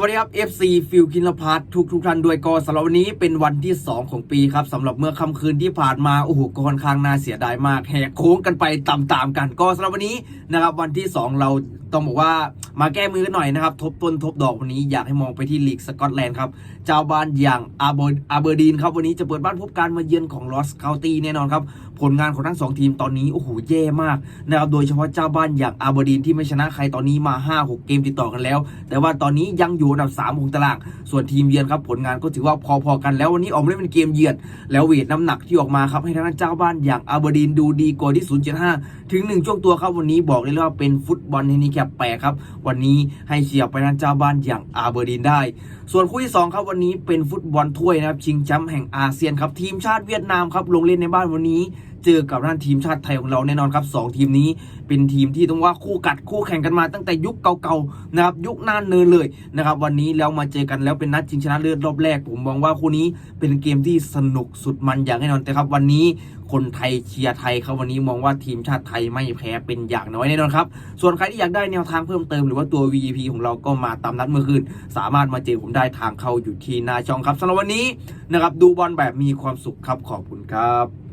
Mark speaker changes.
Speaker 1: วัสดีครับ FC ฟิลคินลพัททุกทุกท่านด้วยก็สำหรับวันนี้เป็นวันที่ 2 ของปีครับสำหรับเมื่อค่ำคืนที่ผ่านมาโอ้โหก็ค่อนข้างน่าเสียดายมากแหกโค้งกันไปตามๆกันก็สำหรับวันนี้นะครับวันที่ 2 เราต้องบอกว่า มาแก้มือกันหน่อยนะครับ ทบต้นทบดอกวันนี้อยากให้มองไปที่ลีกสกอตแลนด์ครับ เจ้าบ้านอย่างอาเบอร์อาเบอร์ดีนครับ วันนี้จะเปิดบ้านพบการมาเยือนของลอสคาตี้แน่นอนครับ ผลงานของทั้งสองทีมตอนนี้โอ้โหแย่มากนะครับ โดยเฉพาะเจ้าบ้านอย่างอาเบอร์ดีนที่ไม่ชนะใครตอนนี้มา 5-6 เกมติดต่อกันแล้ว แต่ว่าตอนนี้ยังอยู่อันดับ3ของตาราง ส่วนทีมเยือนครับผลงานก็ถือว่าพอๆกันแล้ววันนี้ออกมาเล่นเป็นเกมเยือน แล้วเวทน้ำหนักที่ออกมาครับให้ทางด้านเจ้าบ้านอย่างอาเบอร์ดีนดูดีกว่าที่ 0.5 ถึง 1 ช่วงตัวครับวันนี้บอกได้เลยว่าเป็นฟุตบอลเฮนนิแคปแปลครับวันนี้ให้เขียบไปนั้นเจ้าบ้านอย่างอาเบอร์ดีนได้ ส่วนคู่ที่ 2 ครับวันนี้เป็นฟุตบอลถ้วยนะครับชิงแชมป์แห่งอาเซียนครับทีมชาติเวียดนามครับลงเล่นในบ้านวันนี้ เจอกับด้านทีมชาติไทยของเราแน่นอนครับสองทีมนี้เป็นทีมที่ต้องว่าคู่กัดคู่แข่งกันมาตั้งแต่ยุคเก่าๆนะครับยุคนานเนินเลยนะครับวันนี้แล้วมาเจอกันแล้วเป็นนัดชิงชนะเลิศรอบแรก ผมมองว่าคู่นี้เป็นเกมที่สนุกสุดมันอย่างแน่นอนแต่ครับวันนี้คนไทยเชียร์ไทยครับวันนี้มองว่าทีมชาติไทยไม่แพ้เป็นอย่างน้อยแน่นอนครับ ส่วนใครที่อยากได้แนวทางเพิ่มเติมหรือว่าตัว VP ของเราก็มาตามนัดเมื่อคืน สามารถมาเจอผมได้ทางเข้าอยู่ที่หน้าช่องครับสำหรับวันนี้นะครับดูบอลแบบมีความสุขครับขอบคุณครับ